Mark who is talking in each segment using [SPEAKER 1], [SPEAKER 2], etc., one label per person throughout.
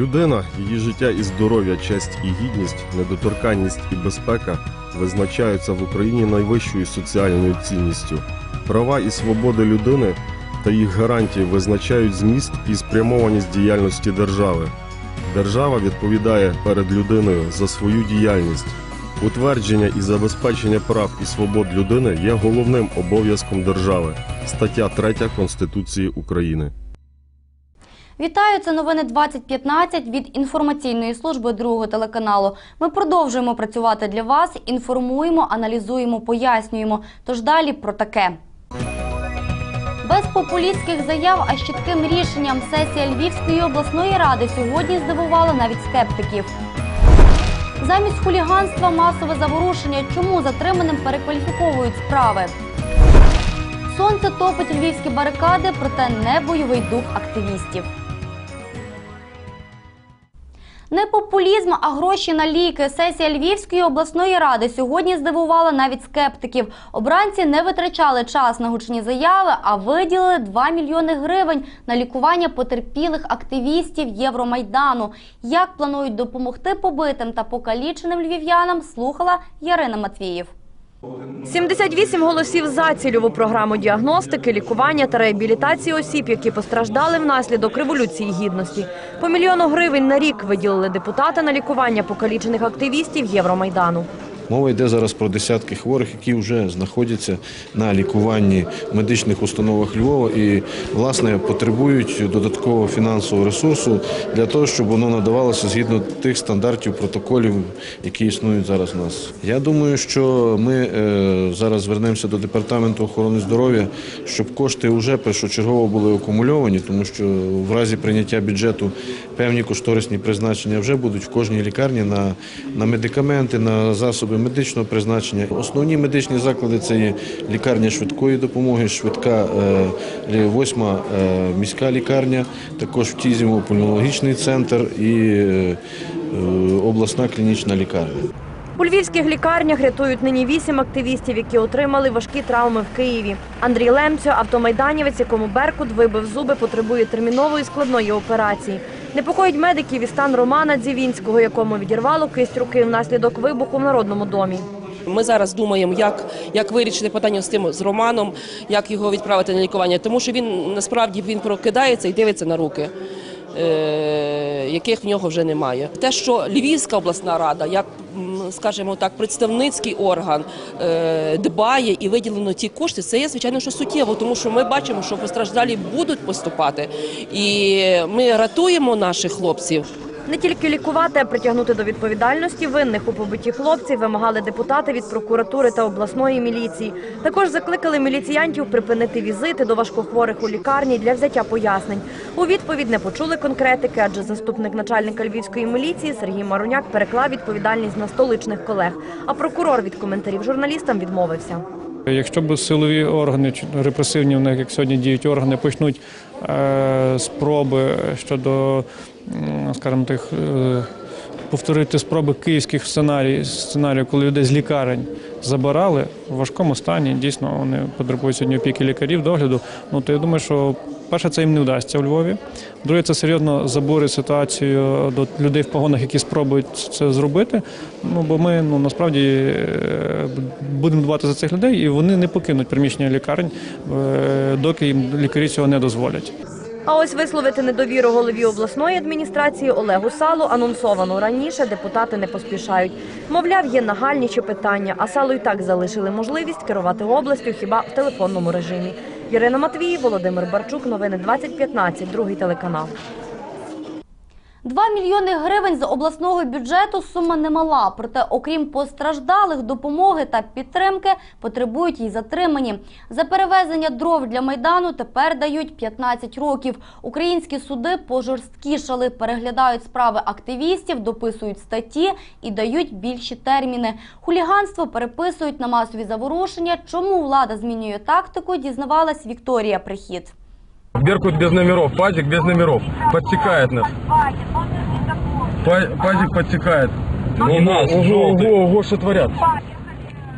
[SPEAKER 1] Людина, її життя і здоров'я, честь і гідність, недоторканність і безпека визначаються в Україні найвищою соціальною цінністю. Права і свободи людини та їх гарантії визначають зміст і спрямованість діяльності держави. Держава відповідає перед людиною за свою діяльність. Утвердження і забезпечення прав і свобод людини є головним обов'язком держави. Стаття 3 Конституції України.
[SPEAKER 2] Вітаю, це новини 2015 від інформаційної служби другого телеканалу. Ми продовжуємо працювати для вас, інформуємо, аналізуємо, пояснюємо. Тож далі про таке. Без популістських заяв, а з чітким рішенням сесія Львівської обласної ради сьогодні здивувала навіть скептиків. Замість хуліганства масове заворушення. Чому затриманим перекваліфіковують справи? Сонце топить львівські барикади, проте не бойовий дух активістів. Не популізм, а гроші на ліки. Сесія Львівської обласної ради сьогодні здивувала навіть скептиків. Обранці не витрачали час на гучні заяви, а виділили 2 мільйони гривень на лікування потерпілих активістів Євромайдану. Як планують допомогти побитим та покаліченим львів'янам, слухала Ярина Матвіїв.
[SPEAKER 3] 78 голосів за цільову програму діагностики, лікування та реабілітації осіб, які постраждали внаслідок революції гідності. По мільйону гривень на рік виділили депутати на лікування покалічених активістів Євромайдану.
[SPEAKER 4] Мова йде зараз про десятки хворих, які вже знаходяться на лікуванні в медичних установах Львова і власне потребують додаткового фінансового ресурсу для того, щоб воно надавалося згідно тих стандартів протоколів, які існують зараз у нас. Я думаю, що ми е, зараз звернемося до департаменту охорони здоров'я, щоб кошти вже першочергово були акумульовані, тому що в разі прийняття бюджету певні кошторисні призначення вже будуть в кожній лікарні на, на медикаменти, на засоби медичного призначення. Основні медичні заклади це є лікарня швидкої допомоги, швидка е, восьма е, міська лікарня, також в Тізімо пульмонологічний центр і е, обласна клінічна лікарня.
[SPEAKER 3] У львівських лікарнях рятують нині вісім активістів, які отримали важкі травми в Києві. Андрій Лемцьо, автомайданівець, якому Беркут вибив зуби, потребує термінової складної операції. Непокоїть медиків і стан Романа Дзівінського, якому відірвало кисть руки внаслідок вибуху в народному домі.
[SPEAKER 5] Ми зараз думаємо, як, як вирішити питання з тим з Романом, як його відправити на лікування, тому що він насправді він прокидається і дивиться на руки. е, Яких в нього вже немає, те, що Львівська обласна рада, як скажімо так, представницький орган е, дбає і виділено ті кошти, це є звичайно що суттєво, тому що ми бачимо, що постраждалі будуть поступати, і ми рятуємо наших хлопців.
[SPEAKER 3] Не тільки лікувати, а притягнути до відповідальності винних у побитті хлопців вимагали депутати від прокуратури та обласної міліції. Також закликали міліціянтів припинити візити до важкохворих у лікарні для взяття пояснень. У відповідь не почули конкретики, адже заступник начальника львівської міліції Сергій Маруняк переклав відповідальність на столичних колег. А прокурор від коментарів журналістам відмовився.
[SPEAKER 6] Якщо б силові органи репресивні, в них як сьогодні діють органи, почнуть е, спроби щодо, скажімо так, е, повторити спроби київських сценарій, коли людей з лікарень забирали в важкому стані, дійсно вони потребують сьогодні опіки лікарів, догляду. Ну то я думаю, що перше це їм не вдасться в Львові. Друге, це серйозно забурить ситуацію до людей в погонах, які спробують це зробити. Ну бо ми ну насправді е, будемо дбати за цих людей, і вони не покинуть приміщення лікарень, е, доки їм лікарі цього не дозволять.
[SPEAKER 3] А ось висловити недовіру голові обласної адміністрації Олегу Салу анонсовано раніше депутати не поспішають. Мовляв, є нагальніші питання, а Салу і так залишили можливість керувати областю хіба в телефонному режимі. Ірина Матвій, Володимир Барчук, новини 2015, другий телеканал.
[SPEAKER 2] 2 мільйони гривень з обласного бюджету сума немала. Проте, окрім постраждалих, допомоги та підтримки потребують і затримані. За перевезення дров для майдану тепер дають 15 років. Українські суди пожорсткішали, переглядають справи активістів, дописують статті і дають більші терміни. Хуліганство переписують на масові заворушення. Чому влада змінює тактику? Дізнавалась Вікторія Прихід.
[SPEAKER 7] Беркут без номеров, пазик без номеров. Подсекает нас. Па- Пазик подсекает. У нас, ого, ого, ого, что творят.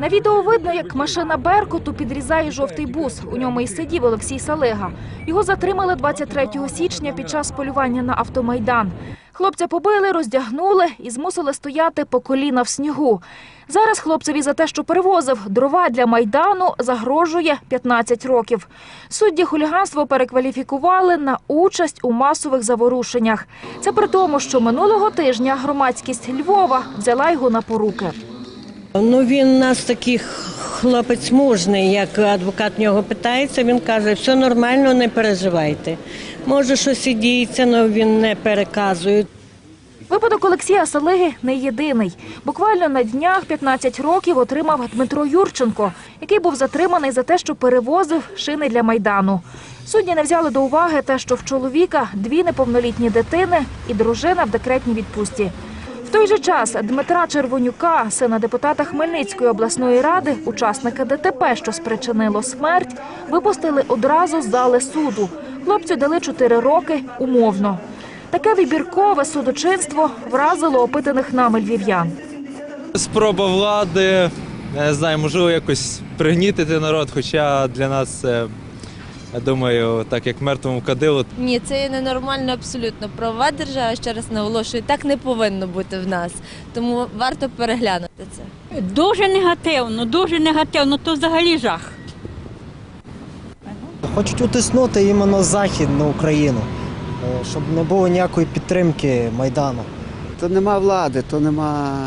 [SPEAKER 8] На відео видно, як машина Беркуту підрізає жовтий бус. У ньому і сидів Олексій Салега. Його затримали 23 січня під час полювання на автомайдан. Хлопця побили, роздягнули і змусили стояти по коліна в снігу. Зараз хлопцеві за те, що перевозив дрова для майдану, загрожує 15 років. Судді хуліганство перекваліфікували на участь у масових заворушеннях. Це при тому, що минулого тижня громадськість Львова взяла його на поруки.
[SPEAKER 9] Ну він у нас такий хлопець мужний, як адвокат в нього питається, він каже, все нормально, не переживайте. Може, щось і діється, але він не переказує.
[SPEAKER 8] Випадок Олексія Салиги не єдиний. Буквально на днях 15 років отримав Дмитро Юрченко, який був затриманий за те, що перевозив шини для майдану. Судді не взяли до уваги те, що в чоловіка дві неповнолітні дитини і дружина в декретній відпустці. Той же час Дмитра Червонюка, сина депутата Хмельницької обласної ради, учасника ДТП, що спричинило смерть, випустили одразу з зали суду. Хлопцю дали 4 роки умовно. Таке вибіркове судочинство вразило опитаних нами львів'ян.
[SPEAKER 10] Спроба влади, не знаю, можливо, якось пригнітити народ, хоча для нас це, я думаю, так як мертвому кадилу,
[SPEAKER 11] Ні, це є ненормально абсолютно. Правова держава, ще раз наголошую, так не повинно бути в нас. Тому варто переглянути це.
[SPEAKER 12] Дуже негативно, дуже негативно, то взагалі жах.
[SPEAKER 13] Хочуть утиснути іменно західну Україну, е, щоб не було ніякої підтримки Майдану.
[SPEAKER 14] То нема влади, то нема,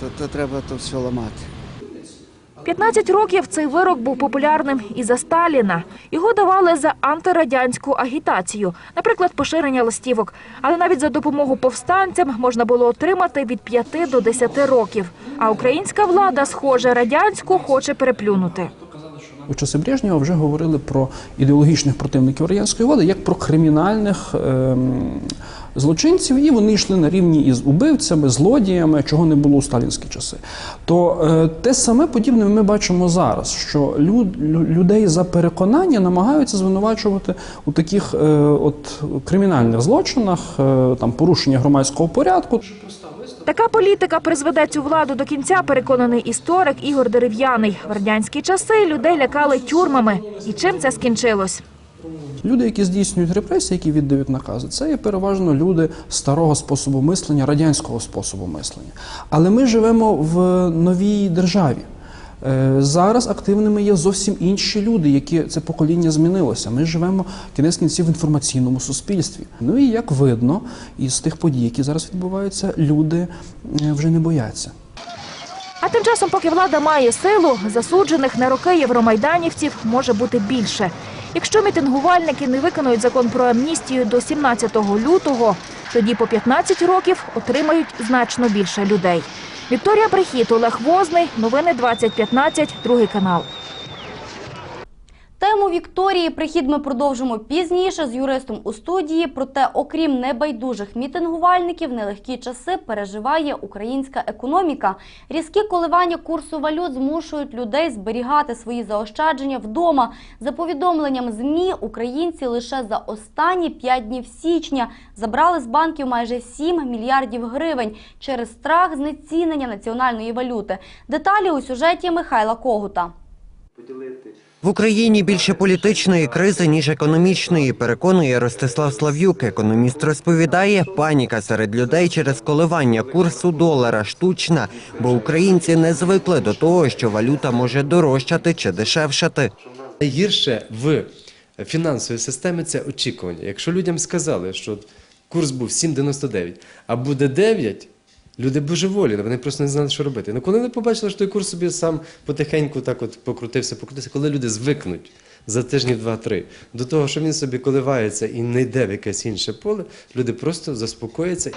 [SPEAKER 14] то, то треба то все ламати.
[SPEAKER 8] 15 років цей вирок був популярним і за Сталіна. Його давали за антирадянську агітацію, наприклад, поширення листівок. Але навіть за допомогу повстанцям можна було отримати від 5 до 10 років. А українська влада, схоже, радянську хоче переплюнути.
[SPEAKER 15] У часи Брежнєва вже говорили про ідеологічних противників радянської влади як про кримінальних ем, злочинців, і вони йшли на рівні із убивцями, злодіями, чого не було у сталінські часи. То е, те саме подібне ми бачимо зараз, що люд, лю- людей за переконання намагаються звинувачувати у таких е, от кримінальних злочинах, е, там порушення громадського порядку.
[SPEAKER 8] Така політика призведе цю владу до кінця, переконаний історик Ігор Дерев'яний. В радянські часи людей лякали тюрмами. І чим це скінчилось?
[SPEAKER 15] Люди, які здійснюють репресії, які віддають накази, це є переважно люди старого способу мислення, радянського способу мислення. Але ми живемо в новій державі. Е, Зараз активними є зовсім інші люди, які це покоління змінилося. Ми живемо кінець кінців в інформаційному суспільстві. Ну і як видно, із тих подій, які зараз відбуваються, люди е, вже не бояться.
[SPEAKER 8] А тим часом, поки влада має силу, засуджених на роки євромайданівців може бути більше. Якщо мітингувальники не виконують закон про амністію до 17 лютого, тоді по 15 років отримають значно більше людей. Вікторія Прихід, Олег Возний, новини 2015, другий канал.
[SPEAKER 2] Тему Вікторії прихід ми продовжимо пізніше з юристом у студії. Проте, окрім небайдужих мітингувальників, нелегкі часи переживає українська економіка. Різкі коливання курсу валют змушують людей зберігати свої заощадження вдома. За повідомленням ЗМІ, українці лише за останні 5 днів січня забрали з банків майже 7 мільярдів гривень через страх знецінення національної валюти. Деталі у сюжеті Михайла Когута.
[SPEAKER 16] В Україні більше політичної кризи, ніж економічної, переконує Ростислав Слав'юк. Економіст розповідає, паніка серед людей через коливання курсу долара штучна, бо українці не звикли до того, що валюта може дорожчати чи дешевшати.
[SPEAKER 17] Найгірше в фінансовій системі це очікування. Якщо людям сказали, що курс був 7,99, а буде 9, люди божеволі, вони просто не знали, що робити. Ну коли вони побачили, що той курс собі сам потихеньку так от покрутився, покрутився, коли люди звикнуть за тижнів два-три до того, що він собі коливається і не йде в якесь інше поле, люди просто заспокояться.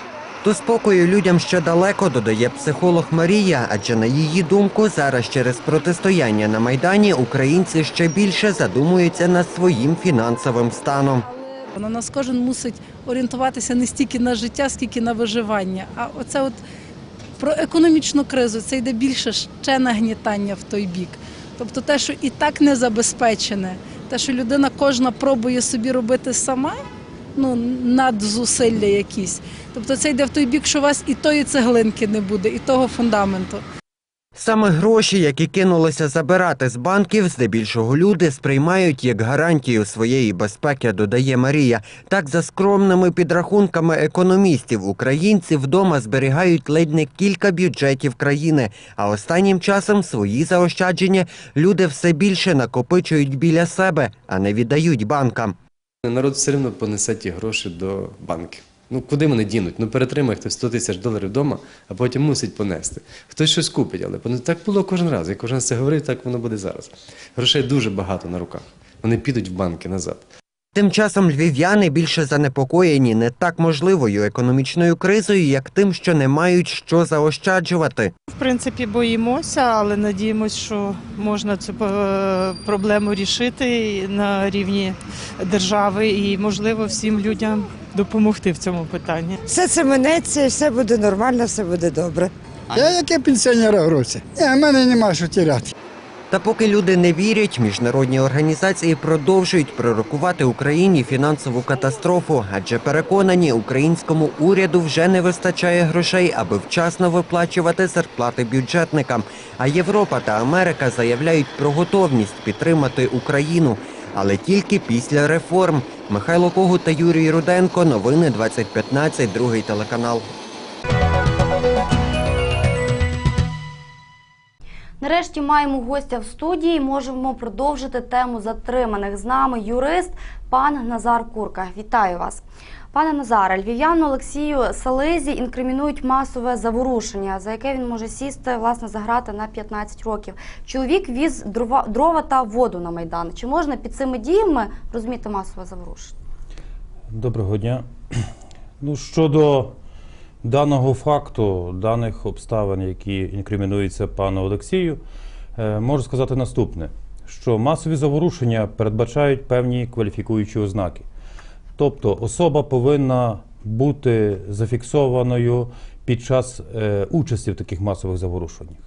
[SPEAKER 16] До спокою людям ще далеко, додає психолог Марія, адже на її думку, зараз через протистояння на Майдані українці ще більше задумуються над своїм фінансовим станом.
[SPEAKER 18] На нас кожен мусить орієнтуватися не стільки на життя, скільки на виживання. А оце от про економічну кризу це йде більше ще нагнітання в той бік. Тобто те, що і так не забезпечене, те, що людина кожна пробує собі робити сама, ну надзусилля якісь. Тобто це йде в той бік, що у вас і тої цеглинки не буде, і того фундаменту.
[SPEAKER 16] Саме гроші, які кинулися забирати з банків, здебільшого люди сприймають як гарантію своєї безпеки, додає Марія. Так, за скромними підрахунками економістів, українці вдома зберігають ледь не кілька бюджетів країни. А останнім часом свої заощадження люди все більше накопичують біля себе, а не віддають банкам.
[SPEAKER 17] Народ все одно понесе ті гроші до банків. Ну куди вони дінуть? Ну перетримає хтось 100 тисяч доларів вдома, а потім мусить понести. Хтось щось купить, але так було кожен раз. Я кожен раз це говорив, так воно буде зараз. Грошей дуже багато на руках. Вони підуть в банки назад.
[SPEAKER 16] Тим часом львів'яни більше занепокоєні не так можливою економічною кризою, як тим, що не мають що заощаджувати.
[SPEAKER 19] В принципі, боїмося, але надіємося, що можна цю е, проблему рішити на рівні держави і, можливо, всім людям допомогти в цьому питанні.
[SPEAKER 20] Все це минеться, все буде нормально, все буде добре.
[SPEAKER 21] Я яке пенсіонера гроші? Ні, в мене нема що тіряти.
[SPEAKER 16] Та поки люди не вірять, міжнародні організації продовжують пророкувати Україні фінансову катастрофу, адже переконані, українському уряду вже не вистачає грошей, аби вчасно виплачувати зарплати бюджетникам. А Європа та Америка заявляють про готовність підтримати Україну, але тільки після реформ. Михайло Когут та Юрій Руденко. Новини 2015, другий телеканал.
[SPEAKER 2] Нарешті маємо гостя в студії. Можемо продовжити тему затриманих з нами юрист пан Назар Курка. Вітаю вас. Пане Назаре, львів'яну Олексію Сализі інкримінують масове заворушення, за яке він може сісти власне за грати на 15 років. Чоловік віз дрова, дрова та воду на майдан. Чи можна під цими діями розуміти масове заворушення?
[SPEAKER 22] Доброго дня. Ну, щодо даного факту, даних обставин, які інкримінуються пану Олексію, е, можу сказати наступне: що масові заворушення передбачають певні кваліфікуючі ознаки. Тобто особа повинна бути зафіксованою під час е, участі в таких масових заворушеннях.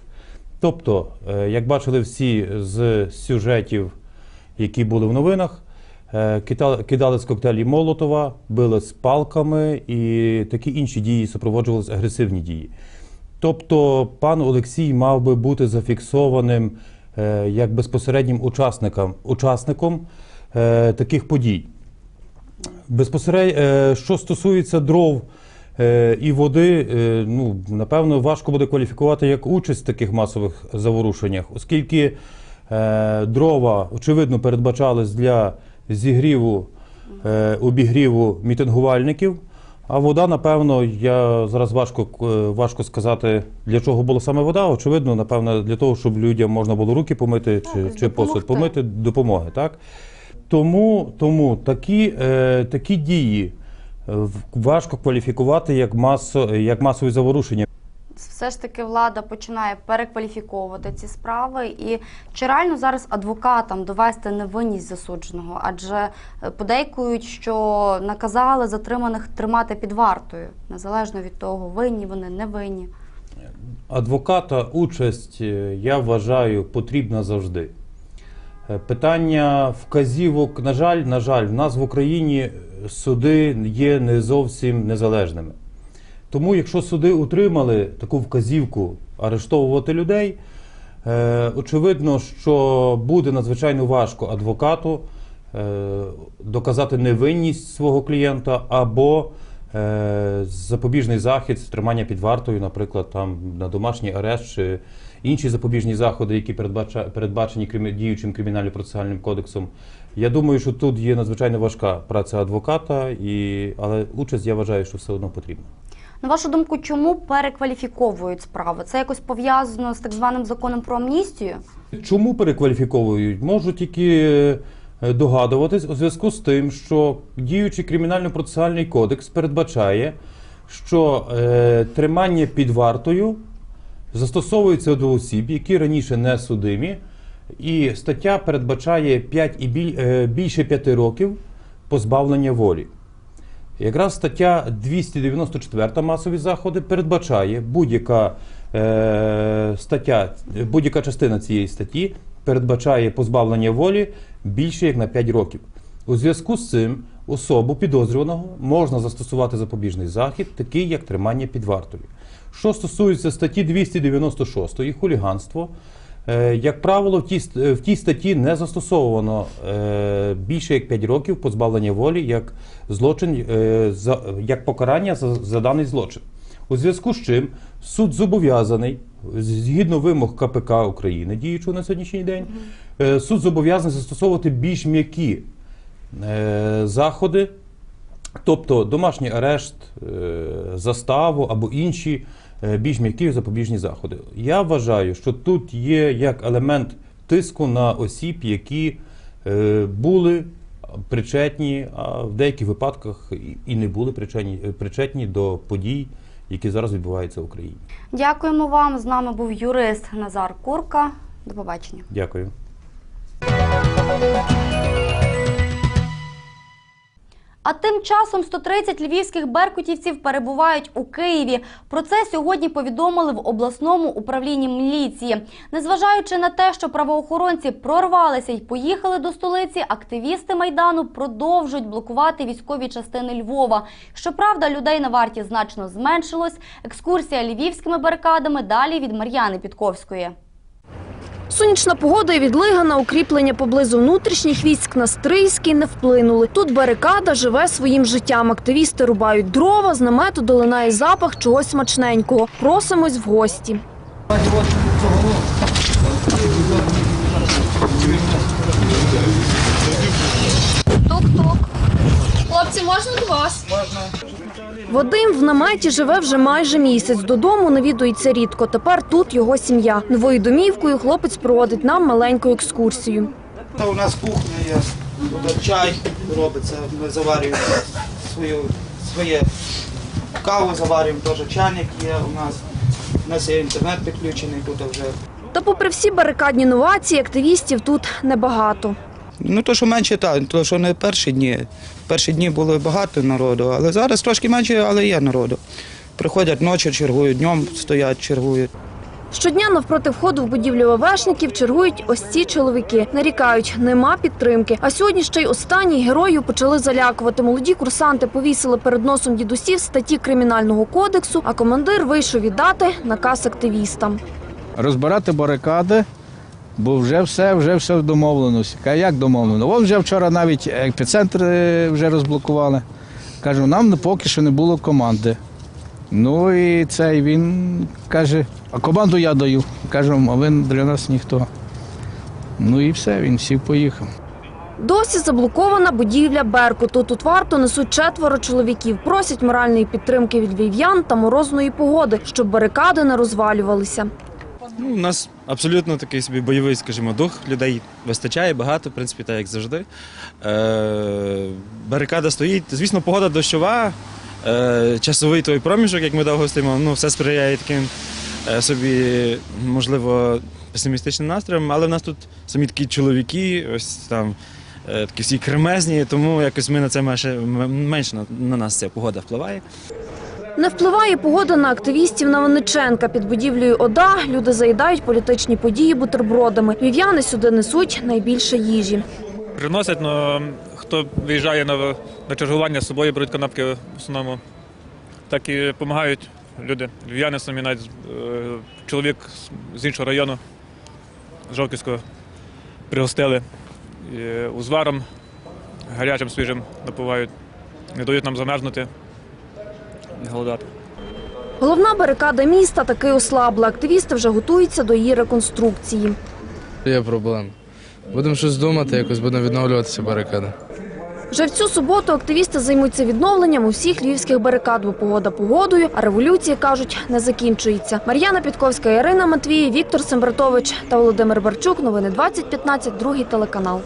[SPEAKER 22] Тобто, е, як бачили всі з сюжетів, які були в новинах, кидали з коктейлі Молотова, били з палками і такі інші дії супроводжувалися агресивні дії. Тобто пан Олексій мав би бути зафіксованим е, як безпосереднім учасником, учасником е, таких подій. Безпосередньо, що стосується дров е, і води, е, ну, напевно, важко буде кваліфікувати як участь в таких масових заворушеннях, оскільки е, дрова, очевидно, передбачались для зігріву, е, обігріву мітингувальників. А вода, напевно, я зараз важко, е, важко сказати, для чого була саме вода. Очевидно, напевно, для того, щоб людям можна було руки помити чи, чи посуд помити, допомоги. Так? Тому, тому такі, е, такі дії е, важко кваліфікувати як, масо, як масові заворушення.
[SPEAKER 2] Все ж таки влада починає перекваліфіковувати ці справи. І чи реально зараз адвокатам довести невинність засудженого? Адже е, подейкують, що наказали затриманих тримати під вартою, незалежно від того, винні вони, не винні.
[SPEAKER 22] Адвоката участь, е, я вважаю, потрібна завжди. Е, Питання вказівок, на жаль, на жаль, в нас в Україні суди є не зовсім незалежними. Тому, якщо суди утримали таку вказівку арештовувати людей, е, очевидно, що буде надзвичайно важко адвокату е, доказати невинність свого клієнта або е, запобіжний захід, тримання під вартою, наприклад, там на домашній арешт чи інші запобіжні заходи, які передбачені діючим кримінально-процесуальним кодексом. Я думаю, що тут є надзвичайно важка праця адвоката, і, але участь я вважаю, що все одно потрібна.
[SPEAKER 2] На вашу думку, чому перекваліфіковують справи? Це якось пов'язано з так званим законом про амністію?
[SPEAKER 22] Чому перекваліфіковують? Можу тільки е, догадуватись у зв'язку з тим, що діючий кримінально-процесуальний кодекс передбачає, що е, тримання під вартою застосовується до осіб, які раніше не судимі, і стаття передбачає 5 і біль, е, більше 5 років позбавлення волі. Якраз стаття 294 масові заходи передбачає будь-яка е, стаття, будь-яка частина цієї статті передбачає позбавлення волі більше як на 5 років. У зв'язку з цим особу підозрюваного можна застосувати запобіжний захід, такий як тримання під вартою. Що стосується статті 296 хуліганство, як правило, в тій, е, статті не застосовано е, більше як 5 років позбавлення волі як злочин, е, як покарання за, за даний злочин. У зв'язку з чим суд зобов'язаний, згідно вимог КПК України, діючого на сьогоднішній день, е, суд зобов'язаний застосовувати більш м'які е, заходи, тобто домашній арешт, е, заставу або інші е, більш м'які запобіжні заходи. Я вважаю, що тут є як елемент тиску на осіб, які е, були причетні, а в деяких випадках і- і не були причетні, причетні до подій, які зараз відбуваються в Україні.
[SPEAKER 2] Дякуємо вам. З нами був юрист Назар Курка. До побачення.
[SPEAKER 22] Дякую.
[SPEAKER 2] А тим часом 130 львівських беркутівців перебувають у Києві. Про це сьогодні повідомили в обласному управлінні міліції. Незважаючи на те, що правоохоронці прорвалися й поїхали до столиці, активісти майдану продовжують блокувати військові частини Львова. Щоправда, людей на варті значно зменшилось. Екскурсія львівськими барикадами далі від Мар'яни Підковської.
[SPEAKER 23] Сонячна погода і відлига на укріплення поблизу внутрішніх військ на Стрийський не вплинули. Тут барикада живе своїм життям. Активісти рубають дрова, з намету долинає запах чогось смачненького. Просимось в гості.
[SPEAKER 24] Тук-тук. Хлопці, можна до вас?
[SPEAKER 23] Вадим в наметі живе вже майже місяць. Додому навідується рідко. Тепер тут його сім'я. Новою домівкою хлопець проводить нам маленьку екскурсію.
[SPEAKER 25] Та у нас кухня є, тут чай робиться, ми заварюємо свою, своє каву заварюємо, теж чайник є у нас. У нас є інтернет підключений тут вже.
[SPEAKER 23] Та попри всі барикадні новації, активістів тут небагато.
[SPEAKER 25] Ну то, що менше, так, то, що не перші дні. Перші дні було багато народу, але зараз трошки менше, але є народу. Приходять ночі, чергують, днем стоять, чергують.
[SPEAKER 23] Щодня навпроти входу в будівлю ВВшників чергують ось ці чоловіки. Нарікають, нема підтримки. А сьогодні ще й останній герою почали залякувати. Молоді курсанти повісили перед носом дідусів статті кримінального кодексу, а командир вийшов віддати наказ активістам.
[SPEAKER 26] розбирати барикади, бо вже все, вже все в домовленості. Каже, як домовлено? Вон вже вчора навіть епіцентр е, вже розблокували. Кажу, нам поки що не було команди. Ну і цей він каже, а команду я даю. Кажу, а ви для нас ніхто. Ну і все, він сів поїхав.
[SPEAKER 23] Досі заблокована будівля Беркуту. Тут варто несуть четверо чоловіків. Просять моральної підтримки від львів'ян та морозної погоди, щоб барикади не розвалювалися.
[SPEAKER 27] Ну, у нас абсолютно такий собі бойовий, скажімо, дух. Людей вистачає багато, в принципі, так як завжди. Е, барикада стоїть. Звісно, погода дощова, е, часовий той проміжок, як ми довго стоїмо, ну, все сприяє таким е, собі, можливо, песимістичним настроям, але в нас тут самі такі чоловіки, ось там. е, Такі всі кремезні, тому якось ми на це менше, менше на, на нас ця погода впливає.
[SPEAKER 23] Не впливає погода на активістів на Винниченка. Під будівлею ОДА люди заїдають політичні події бутербродами. Львів'яни сюди несуть найбільше їжі.
[SPEAKER 28] Приносять, але хто виїжджає на, на чергування з собою, беруть канапки в основному. Так і допомагають люди. Львів'яни самі навіть е, чоловік з- іншого району, з Жовківського, пригостили. І узваром гарячим свіжим напувають, не дають нам замерзнути, не голодати.
[SPEAKER 23] Головна барикада міста таки ослабла. Активісти вже готуються до її реконструкції.
[SPEAKER 29] Є проблема. Будемо щось думати, якось будемо відновлюватися барикади.
[SPEAKER 23] Вже в цю суботу активісти займуться відновленням усіх львівських барикад, бо погода погодою, а революція, кажуть, не закінчується. Мар'яна Підковська, Ірина Матвій, Віктор Сембратович та Володимир Барчук. Новини 2015, другий телеканал.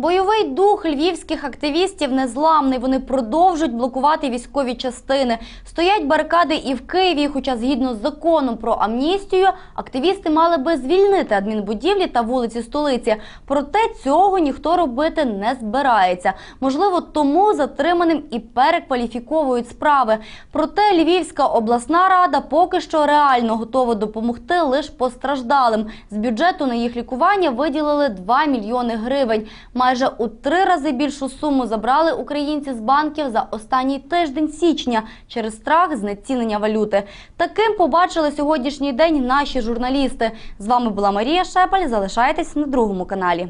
[SPEAKER 2] Бойовий дух львівських активістів незламний. Вони продовжують блокувати військові частини. Стоять барикади і в Києві. Хоча, згідно з законом про амністію, активісти мали би звільнити адмінбудівлі та вулиці столиці. Проте цього ніхто робити не збирається. Можливо, тому затриманим і перекваліфіковують справи. Проте Львівська обласна рада поки що реально готова допомогти лише постраждалим. З бюджету на їх лікування виділили 2 мільйони гривень. Майже у три рази більшу суму забрали українці з банків за останній тиждень січня через страх знецінення валюти. Таким побачили сьогоднішній день наші журналісти. З вами була Марія Шепель. Залишайтесь на другому каналі.